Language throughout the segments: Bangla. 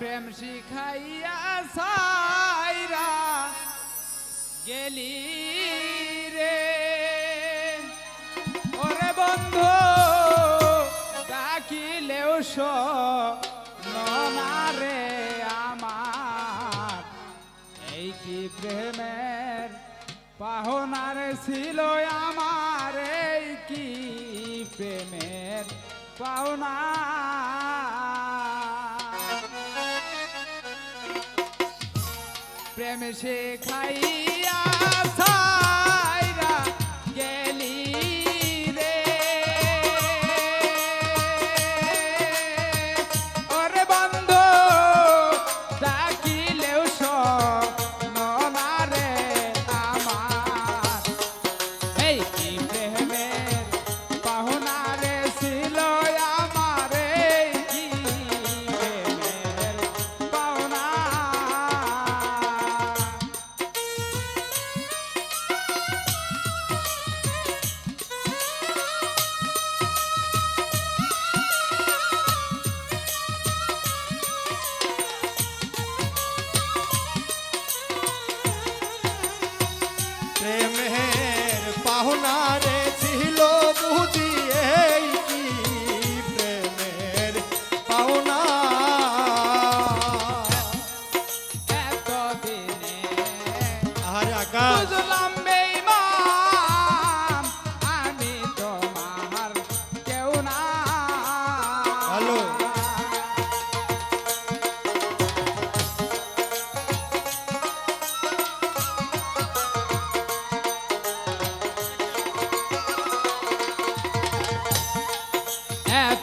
প্রেম শিখাইয়া সাইরা গেলি রে। ওরে বন্ধু, ডাকিলেও রে আমার। এই কি প্রেমের পাহনার ছিল আমার? এই কি প্রেমের পাহনা প্রেম সে খাইয়া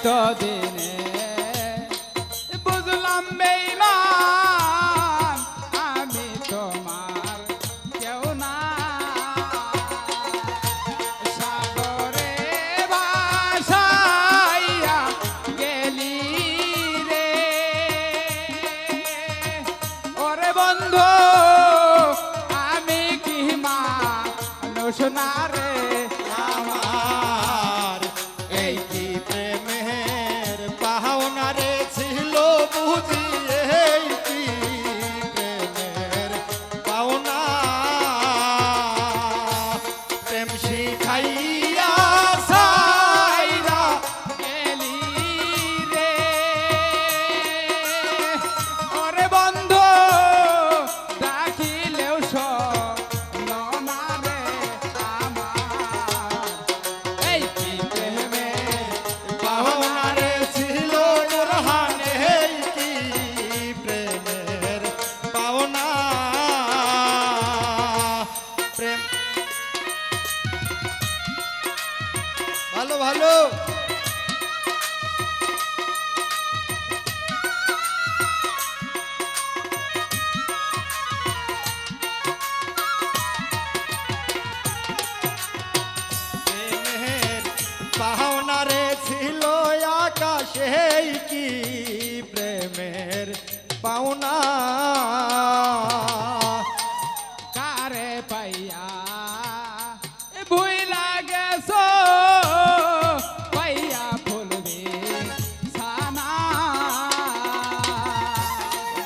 এতদিনে বুঝলাম বেইমান আমি তোমার কেউ না। সাগরে ভাসাইয়া গেলি রে। ওরে বন্ধু, আমি কি মা সোনার Putin.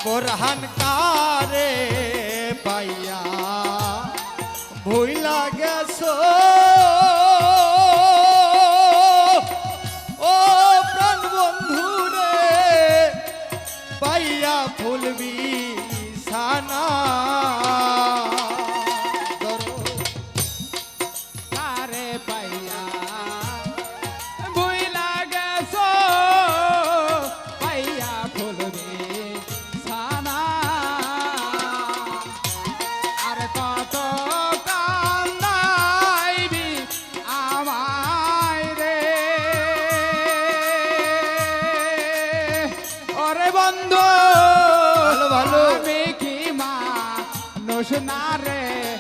বোরহান কারে পাইয়া বন্ধু। ভালো ভালো। আমি কি মানুষ রে?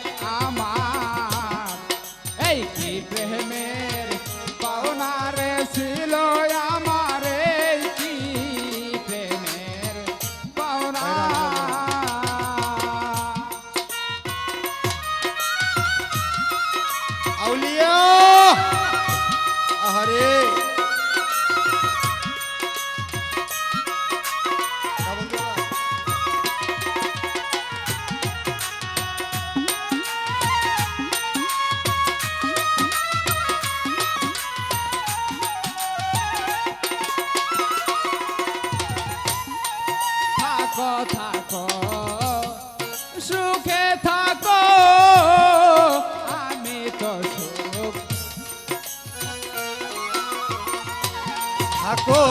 থাকো সুখে থাকো আমি তো সুখ। থাকো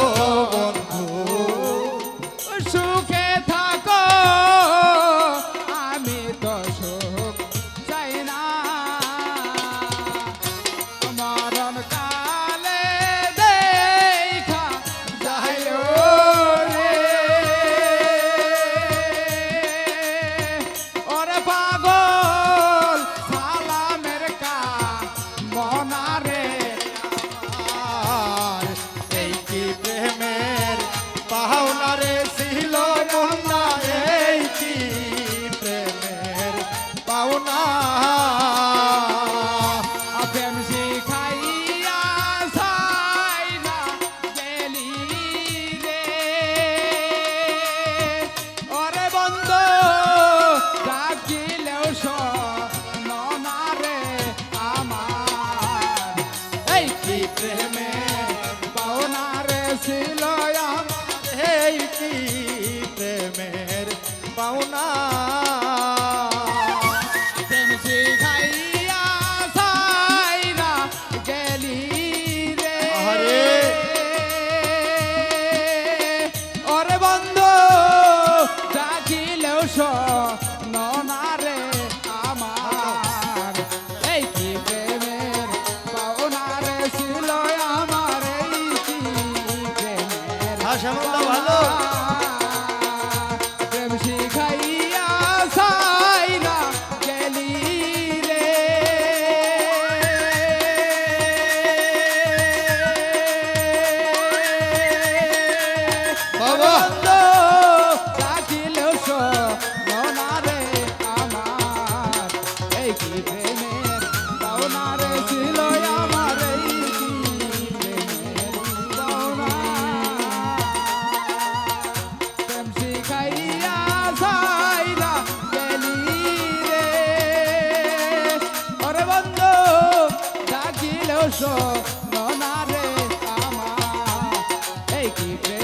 Sheila. শ্যামলদা ভালো? like you.